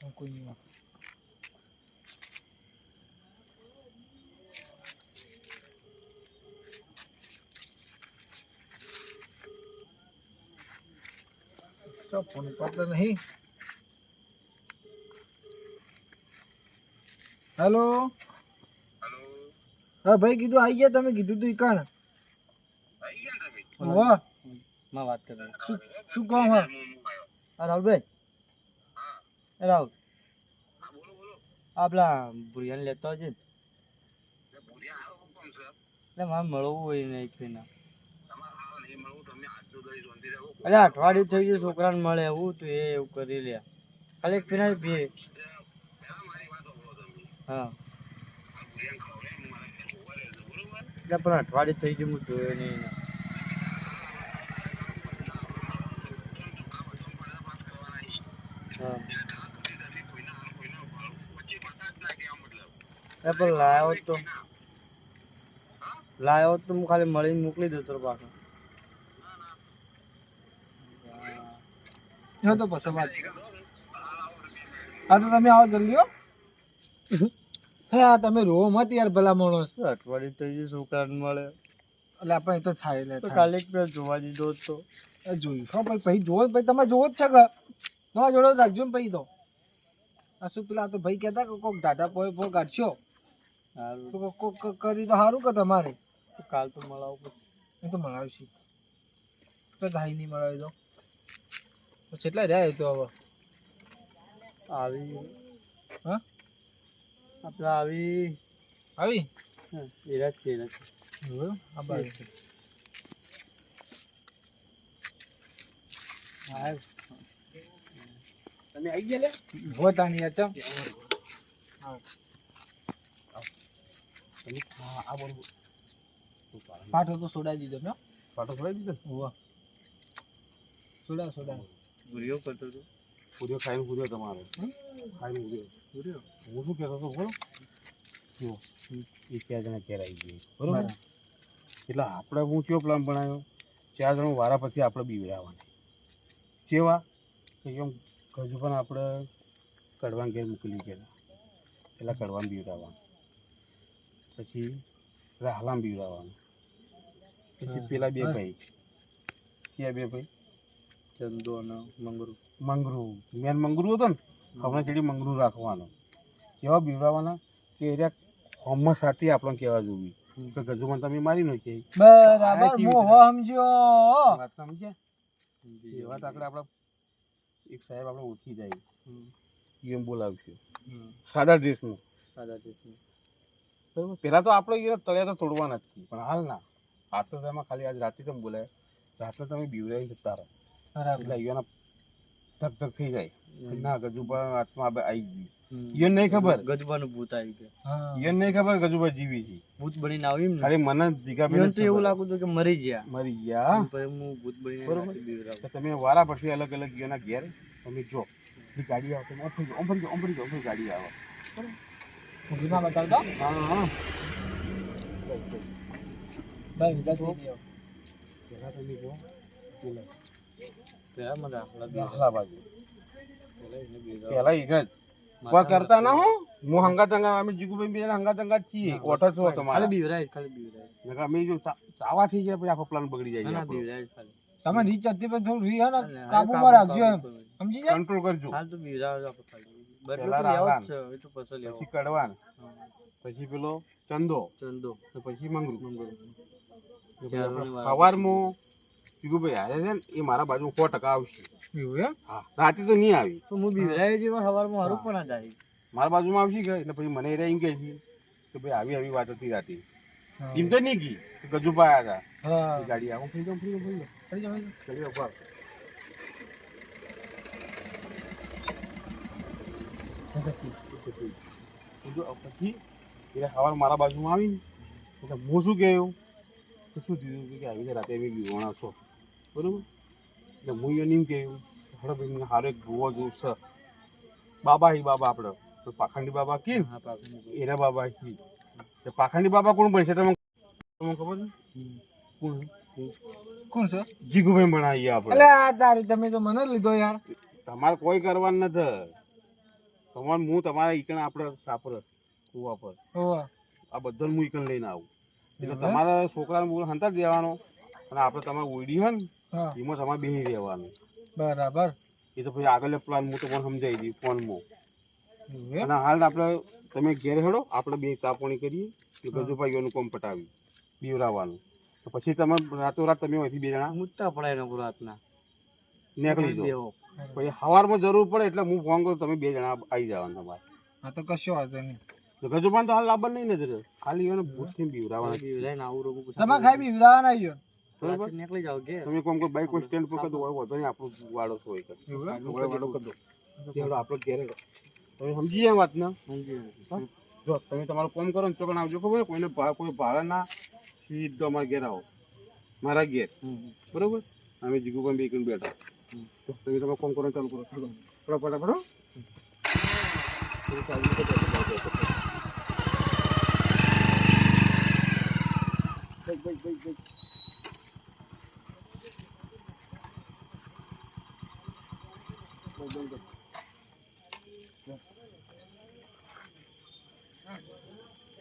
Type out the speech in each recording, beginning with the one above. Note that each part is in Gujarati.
કોઈ ફોન કરતો નહીં હેલો હા ભાઈ કીધું આવી ગયા તમે કીધું તું ઈકણ વાહમાં વાત કરે શું શું કહો હા રાહુલભાઈ રાહુલ. આપણા ભુરિયાને લેતો ને. એટલે મારે મળવું હોય ને એક મહિના. અરે અઠવાડિયું થઈ ગયું છોકરાને મળે, એવું તું એ એવું કરી લે. ખાલી એક પીના ભે હા. પણ અઠવાડિયું થઈ ગયું, હું જોયો નહીં એને. હા એ પણ લાયો તો. લાયો તો હું ખાલી મળીને મોકલી દઉં તો પાછો. હા તો પછી વાત હા તો તમે આવો જલ્દી હો. હા તમે રો મત યાર ભલા માણસ. અઠવાડિયું થઈ ગયું છોકરાને મળે. એટલે આપણે તો થાય એટલે તો કાલે એક જોવા દીધો તો. એ જોયું હો ભાઈ ભાઈ જોવો ભાઈ તમે જોવો જ છે કે? તમારા જોડે રાખજો ને ભાઈ તો. આ શું પેલા તો ભાઈ કહેતા કે કોક ડાટા પોય પો કાઢશો? કોક કરી તો સારું કે તમારે? કાલ તો મળાવું પછી. એ તો મળાવીશ. તો ધાઈ નહીં મળાવી દો. તો એટલા રહ્યા તો હવે? આવી. હા? આપણે આવી. આવી? હા, એરા છે એરા છે. આ બાજુ. છે હા તમે આવી ગયા લે ભોતાની યાર ચમ હા. હા આ બોલ. પાઠો તો સોડાઈ દીધો ને પાટો સોડા દીધો? હોવા સોડા સોડા. પૂરીઓ કરતો હતો. પૂર્યો ખાઈને પૂર્યો તમારો. ખાઈને પૂરીઓ પૂરીઓ હું શું કહેતો હતો બોલો? જુઓ એ ચાર જણા ઘેર આવી ગઈ બરોબર. એટલે આપણે હું કયો પ્લાન બનાવ્યો? ચાર જણા વારા પછી આપણે બીવડાવવાના. કેવા? કે એમ હજુ પણ આપણે કડવાન ઘેર મોકલી ગયા પેલા કડવાન બીવડાવવાનું. પછી રાહલામ બીવડાવવાનું. પછી પેલા બે ભાઈ. કયા બે ભાઈ? ચંદુ અને મંગરુ. મંગરુ. મેન મંગરુ હતો ને હમણાં જેડી મંગરુ રાખવાનો. કેવા બીવડાવવાના? કે એરિયા હોમમાં સાથે આપણને કહેવા જોવી. કે ગજુમાં તમે મારી નાખી. બરાબર કેવી મો રીતે? સમજ્યો વાત સમજ્યા? એવા વાત આપણે આપણા એક સાહેબ આપણે ઓળખી જાય. એમ બોલાવશું. સાદા ડ્રેસમાં સાદા દેશનું બરાબર? પહેલાં તો આપણે એ તળિયા તો તોડવાના જ પણ હાલ ના. આતો તો તેમાં ખાલી આજ રાતે તમે બોલાય. રાત્રે તમે બીવરાઈ જતા રહો. બરાબર. એટલે અહીંયાના ધક ધક થઈ જાય. ના ગજુબા હાથમાં આવી. ગયું. એને નહીં ખબર? ગજબાનું ભૂત આવી ગયું. યન નહીં ખબર ગજુબા જીવી છે? ભૂત બનીને આવ્યું ને? અરે મને જીગા મને તો એવું લાગતું હતું કે મરી ગયા. મરી ગયા પછી હું ભૂત બનીને બરોબર. રાતે તો તમે વારા પછી અલગ અલગ ગયાના ઘેર તમે જો. ગાડી આવે તો ઓમ ફરી ઓમ ફરી ઓમ ફરી ગાડી આવે. જૂના બતાવતા હા હા. ભાઈ વિચાર થઈ ગયો પહેલા તમે જો પેલા. પેલા મને. દાખલા બાજુ. પેલા ઈ જ. કોઈ કરતા ના હો. હું હંગા અમે જીગુભાઈ બે જણા હંગાત હંગાત છીએ. ઓઠો છો ખાલી તમારા. ખાલી બીવરાય જ. નકર અમે જો ચાવા થઈ જાય પછી આખો પ્લાન બગડી જાય ના. બીવરાય ખાલી. તમે રીચ હતી પણ થોડું રી હે ને કાબુમાં રાખજો એમ. સમજી જાય કંટ્રોલ કરજો. હાલ તો બીવરાવ આપણે ખાલી. પેલા રાવણ. પછી કડવાન પછી પેલો ચંદો ચંદો. તો પછી મંગરૂ. સવારમાં જીગુભાઈ હારે છે ને એ મારા બાજુ સો ટકા આવશે. એવું એમ? હા રાતે તો નહીં આવી. તો હું બીવરાય સવારમાં હારું પણ ના જાય. મારા બાજુમાં આવશે કે? એટલે પછી મને એ એમ કહે છે કે ભાઈ આવી આવી વાત હતી રાતે. એમ તો નહીં કી કે ગજુભા આવ્યા હતા. ગાડી આવું ફરી જાઉં ફરી જાઉં ફરી જાઉં ફરી જાઓ, ફરી જાઓ. ગાડી ઊભા પછી એટલે સવાર મારા બાજુમાં આવીને એટલે હું શું કહ્યું? તો શું દીધું કે આવી રીતે રાતે અમે વિવાણા છો. બરાબર? એટલે હું એને એમ કહ્યું હડો ભાઈ મને હારો એક ભૂવો જોઉં છે. બાબા હી બાબા આપણે તો પાખંડી બાબા કેમ? એના બાબા કી તે પાખંડી બાબા કોણ બનશે? તમે તમને ખબર છે? કોણ કોણ છે? જીગુભાઈ બનાવીએ આપણે આ તારી તમે તો મને લીધો યાર. તમારે કોઈ કરવાનું નથી. તમારે હું તમારા ઈકણ આપણે સાપર કુવા પર. આ બધા હું ઈકણ લઈને આવું. એટલે તમારા છોકરાને મૂળ હંતા જ દેવાનો અને આપણે તમારે ઓયડી હોય ને એમાં તમારે બેહી રહેવાનું. બરાબર. એ તો પછી આગળ પ્લાન હું તો પણ સમજાવી દઈ ફોનમાં? અને હાલ આપણે તમે ઘેર હેડો આપણે બે તાપણી કરીએ કે ગજુભાઈઓનું કોમ પટાવી બીવરાવાનું. તો પછી તમે રાતોરાત તમે અહીંથી બે જણા? મૂકતા પડાય રાતના. નીકળી જાઓ પછી સવારમાં જરૂર પડે એટલે હું ફોન કરું તમે બે જણા આવી જવાના તમારે. હા તો કશો વાંધો નહીં. ગજુબાન તો હાલ લાબર નહીં નથી ખાલી એને ભૂતથી બીવરાવાના બીવરાઈને આવું રોગું પછી તમે ખાઈ બી આવ્યો બરાબર? નીકળી જાવ કે તમે કોમ કોઈ બાઈક કોઈ સ્ટેન્ડ પર કદો હોય તો નહીં આપણું વાડો હોય કર. વાડો વાડો કદો તેડો આપણો ઘેરે. તમે સમજી જાય વાત ને સમજી જો તમે તમારું કોમ કરો ને ચોકણ આવજો ખબર કોઈને કોઈ ભાડા ના સીધો અમારા ઘેર આવો. મારા ઘેર. બરોબર? અમે જીગુભાઈ બે કણ બેઠા તો તમે તમારું કોમ કરો ચાલુ કરો ફટો ફટો ફટો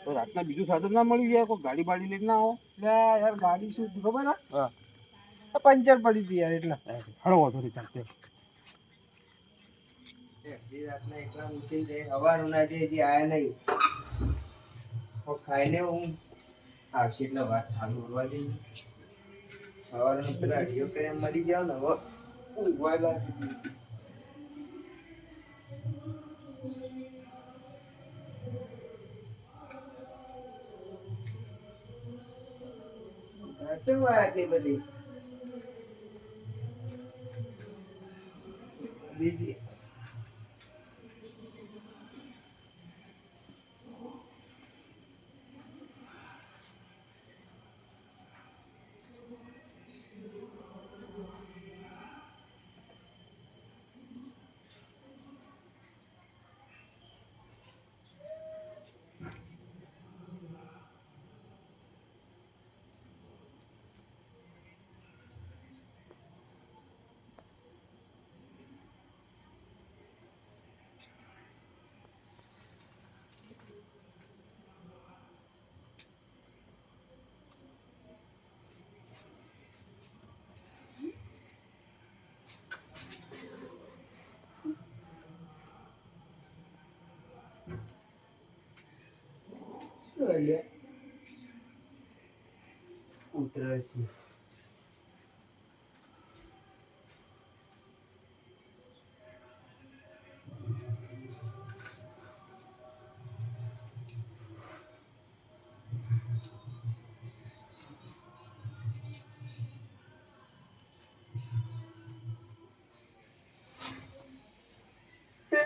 તો રાતના બીજું સાધન ના મળ્યું યાર કોઈ ગાડી બાડી લઈને ના આવો લે યાર ગાડી શું થયું ખબર હે? પંચર પડી હતી યાર એટલે હળો વાંધો નહીં આટલી હવારું બીજી શું એટલે ઉતરે છે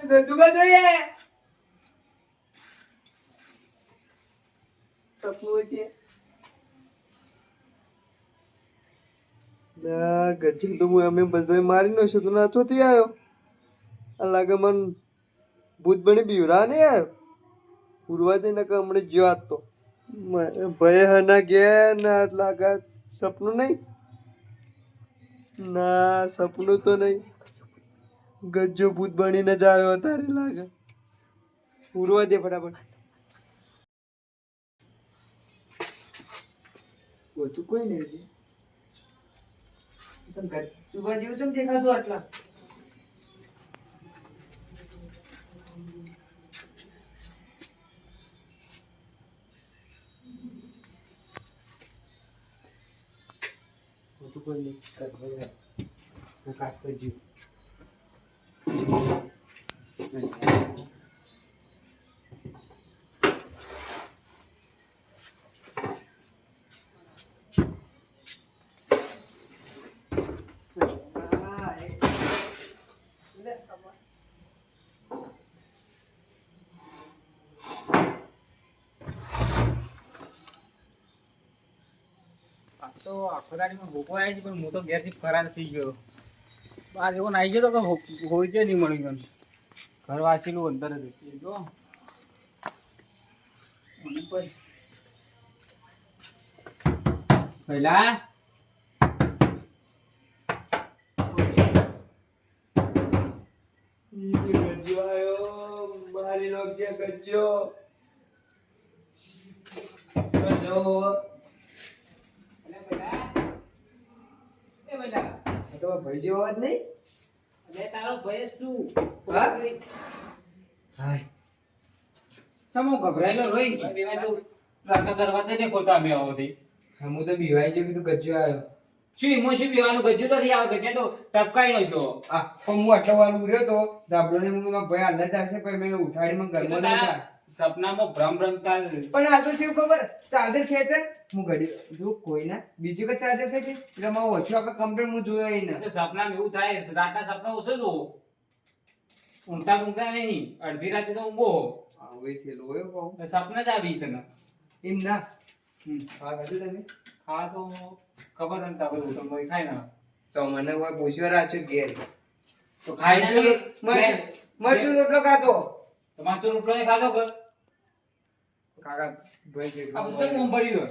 રજૂઆત સપનું છે? ગજે તો હું અમે બધા મારી નો છું તો નાચો ચોથી આવ્યો. આ લાગે મન ભૂત બની બીવરા ને આવ્યો. પૂરવા દે ને હમણે જ્યો તો. ભય હના ગયા ના લાગે સપનું નહીં. ના, સપનું તો નહીં. ગજ્જો ભૂત બનીને જ આવ્યો તારે લાગે. પૂરવા દે ફટાફટ. ગોતું કોઈ નહીં હજી. તને ગજુબા જેવું ચમ દેખાતું આટલા ગોતું કોઈ નહીં કાઢવા હું કાઢતો જીવ આખો દાડીમાં ભૂકો જ જો. મારી લોક છે ગજ્યો ગજ્જો અને પહેલા એ પહેલા આ તો ભાઈ જેવો અવાજ નહીં? અરે તારો ભાઈ શું હાય. તમો ગભરાયેલો રોઈ લાગતા દરવાજે ને ખોલતા અમે આવો હા, હું તો બીવાઈ ગયો કીધું ગજ્જો આવ્યો. શું શું પીવાનું? ગજ્જુ તો નહીં આવે ગજ્જે તો ટપકાઈ નો છો. આ પણ હું આટલો વાર ઉર્યો તો દાબડો ને હું ભાઈ હાલ જ આવશે પછી મેં ઉઠાડી મને તારા જા. સપનામાં ભ્રમ ભ્રમતા પણ આ તો શું ખબર? ચાદર ખેંચે? હું ઘડી જો કોઈ ના બીજું કે ચાર્જર ખેંચે? એટલે મારો ઓછો આખા કમ્પ્લેટ હું જોયો એને. સપના સપનામાં એવું થાય રાતના સપના ઓછો જો ઊંઘતા ઊંઘતા નહીં. અડધી રાતે તો ઊંઘો. આવું. છે લોયો સપના જ આવી તને. એમ ના. હા ખાધું તમે? ખા તો ખબર નથી આપણે તમને ખાય ના. તો મને કોઈ પૂછ્યો રાખ્યો ઘેર. તો ખાઈ ના. મરચું રોટલો ખાતો તો માથું રોટલો ખાધો કર કાકા ભાઈ જે આ બધું કેમ ભરી દો.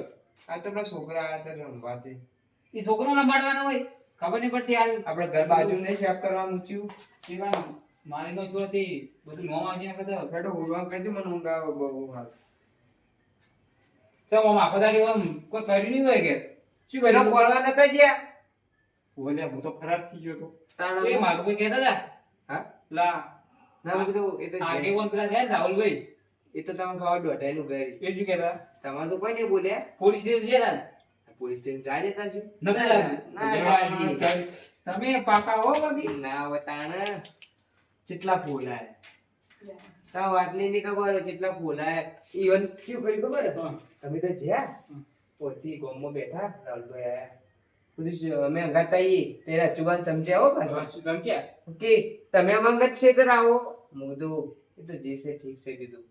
આ તો પેલા છોકરા આયા હતા રમવાથી. એ છોકરો લંબાડવાનો હોય ખબર નહીં પડતી હાલ. આપણે ઘર બાજુ ને સેફ કરવા મૂક્યું? એમાં મારી નો છું હતી બધું નોમ આવી ને કદા બેટો ઉડવા કહેજો મને ઊંઘ આવે બહુ હાલ તો આમ આખો દાડી કોઈ કર્યું નહીં હોય કે? શું કર્યું? પડવા નતા જ્યાં બોલે હું તો ખરાબ થઈ ગયો તો. એ મારું કોઈ કહેતા હતા? હા? લા ના મેં કીધું એ તો આગે કોણ પેલા થયા રાહુલભાઈ. એ તો તમે ખાવા દોઢાઈ નું ઘર એ શું કહેતા તમારે તો કોઈ નહીં બોલ્યા પોલીસ સ્ટેશન ગયા હતા પોલીસ સ્ટેશન જાય દેતા છે ના, જતા? તમે પાકા હો બધી ના વતાણ તાણ કેટલા ફૂલ આયા તા વાત નહીં ખબર કેટલા ફૂલ આયા ઈવન શું કર્યું ખબર. તમે તો જ્યાં. પોતી ગોમમાં બેઠા રાહુલભાઈ આયા બધું અમે અંગાતા આઈએ તેરા હો પાછા બસ સમજ્યા ઓકે તમે મંગત છે તો આવો કીધું એ તો જે છે ઠીક છે કીધું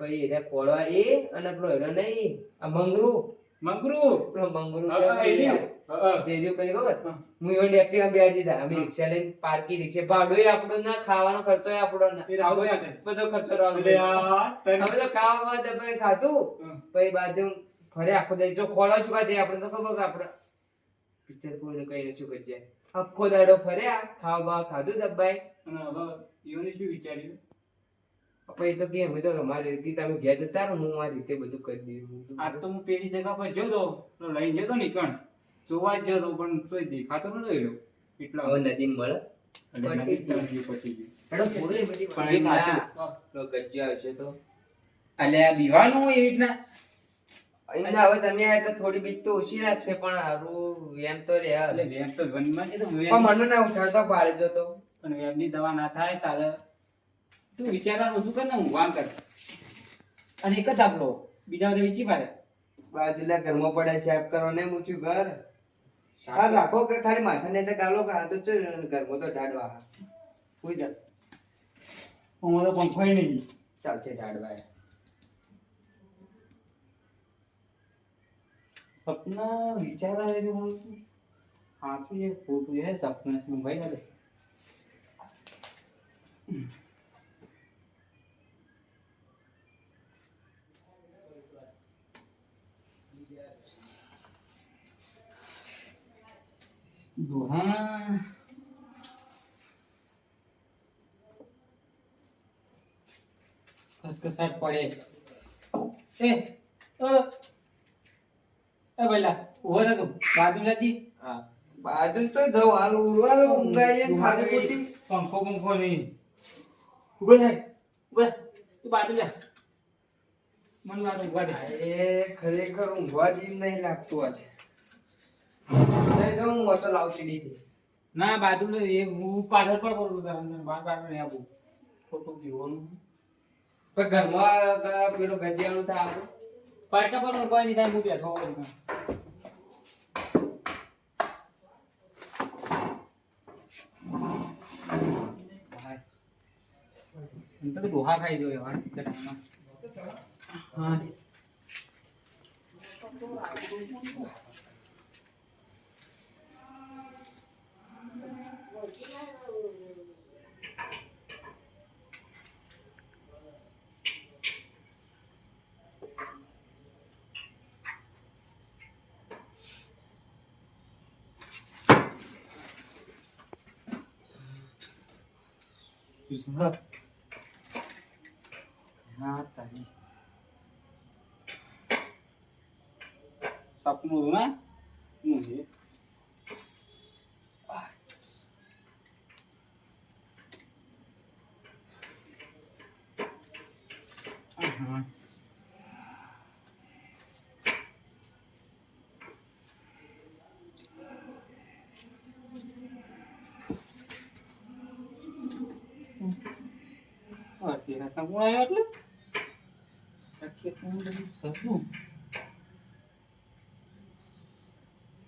પછી એને કોળવા એ અને પેલો એનો નહીં આ મંગરું. મંગરુ? પેલો મંગરું રહ્યું કઈ ખબર? હું. એવો એક્ટિવા બેહાડી દીધા. અમે રિક્ષા લઈને પાર્કી રિક્ષા. ભાડો એ આપણો ના ખાવાનો ખર્ચો આપણો ના. બધો ખર્ચો અમે તો ખાવા દબાઈ ખાધું. પછી બાજુ ફરે આખો દઈ જો ખોળા ચુકા જાય આપણે તો ખબર આપડે આપણે પિક્ચર કોઈને કઈ નથી કરી આખો દાડો ફર્યા ખાવા ખાધું દબાઈ. એવું હવે શું વિચાર્યું? પછી તો કેમ તો મારી રીતે તમે ઘેર જતા રહો હું મારી રીતે બધું કરી દીધું આ તો હું પેલી જગ્યા પર જતો તો લઈ જતો ને કણ જોવા જ જતો પણ કોઈ દેખાતો નતો રહ્યો. એટલા હવે નદી મળે. પણ મને ના ઉઠાડતો જતો પણ દવા ના થાય તારે તું વિચારવાનું શું કર ને હું વાંગ કર. અને એક જ આપલો બીજા બધા વેચી મારે બાજુલા ઘરમાં પડે સાફ કરો ને મૂચ્યું ઘર. હા રાખો કે ખાલી માથા ને ગાલો કે આ તો છે ઘરમાં તો ઢાડવા કોઈ જા હું તો પંખોય નહીં. ચાલશે ઢાડવા સપના વિચાર આવે છે. હું સાચું છે ખોટું છે સપના છે ભાઈ દોહા. ખસખસાટ પડે. એ એ પેલા ઊભો રહે તું. બાજુ જાજી. હા. બાજુ તો જવ હાલ ઉરવા દો ઊંઘાઈએ ખાલી ખોટી પંખો પંખો નહીં. ઊભો રહે ઊભો તું બાજુ જા. મને વાત ઊભા દે. એ ખરેખર ઊંઘવા જીવ નહીં લાગતું આજે. હું મસો લાવું સીડીથી ના બાજુ લે એ હું પાછળ પણ કરું તારે બાર બાર નહીં આપું ખોટું જીવવાનું પણ ઘરમાં આ પેલું ગજિયાનું થાય આપણું પાછા પણ કોઈ નહીં થાય હું બેઠો હોઉં તો ડોહા ખાઈ એવા હા હા. Bismillah. Nah, tadi. Satu murna. આવ્યો એટલે?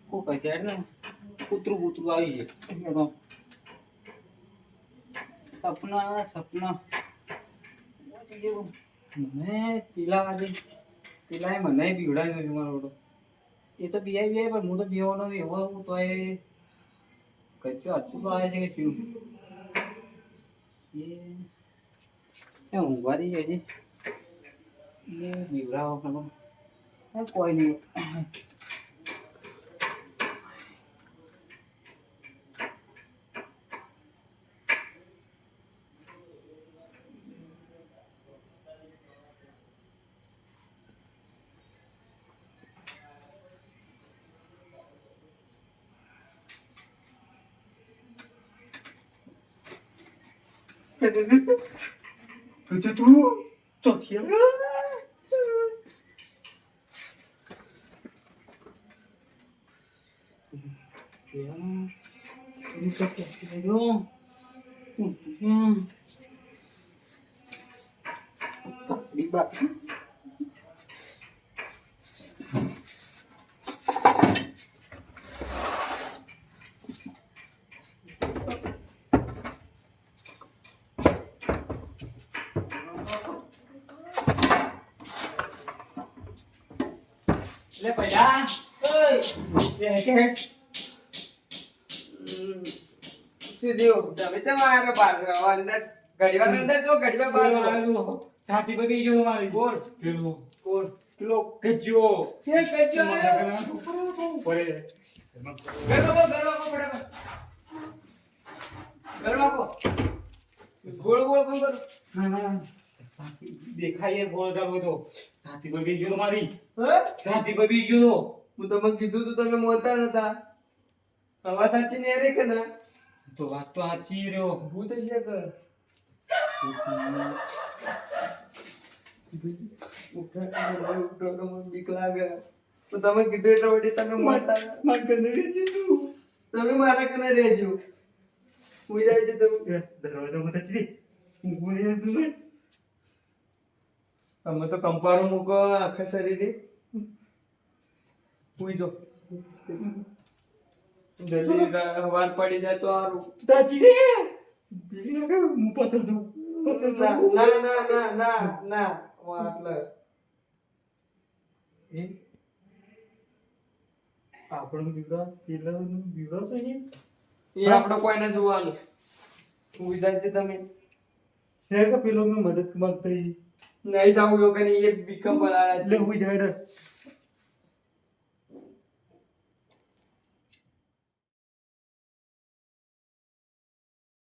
કોક હશે એટલે કૂતરું કૂતરું આવી છે તો સપના સપના. મને પેલા આજે એ મને બીવડાવી છે મારો બેટો એ તો બીઆઈ બીઆઈ પણ હું તો બીવાનો એવો હું તો એ કચ્ચો તો આવે છે કે શું? એ એ ઊંઘવાથી જાય છે એ બીવડાવો ખરો એ કોઈ નહીં. તો તું ચોથી એટલે પહેલા કે શું તમે ચમ બાર? અંદર. ઘડીવાર અંદર જો ઘડીવાર બહાર સાથી પર બીજો મારી. બોલ પેલો. કોણ? પેલો કે આયો? પડે ફટાફટ. ઘર વાગો. ગોળ ગોળ પણ કરો. દેખાય બોલો જાવ તો સાથી પર બીજો મારી. હે? સાથી પર બીજો હું તમને કીધું તું તમે મોતા નતા. હવા સાચી ને રે કે ના? તો વાત તો સાચી રહ્યો ભૂત છે કે બીક લાગે. તો તમે કીધું એટલા વળી તમે મોતા માર કને રેજો તમે મારા કને રહેજો. હું જાય છે તમે. દરવાજો મત છે. હું બોલી તું અમે તો કંપારો મૂકો આખા શરીરે. હુઈ જો જલ્દી હવાર પડી જાય તો આ દાજી. રે બીજી ના કર હું પાછળ જાઉં. પાછળ ના ના ના ના ના ના. હું આટલે. એ આપણો બીવડા પેલાનું બીવડા છે. એ આપણે કોઈને જોવાનું. હું જાય છે તમે. શેર કે પેલો મેં મદદ માંગતા ઈ. નહીં જાવું એવું કઈ એ બીકમ એટલે બનાવ્યા હું જાય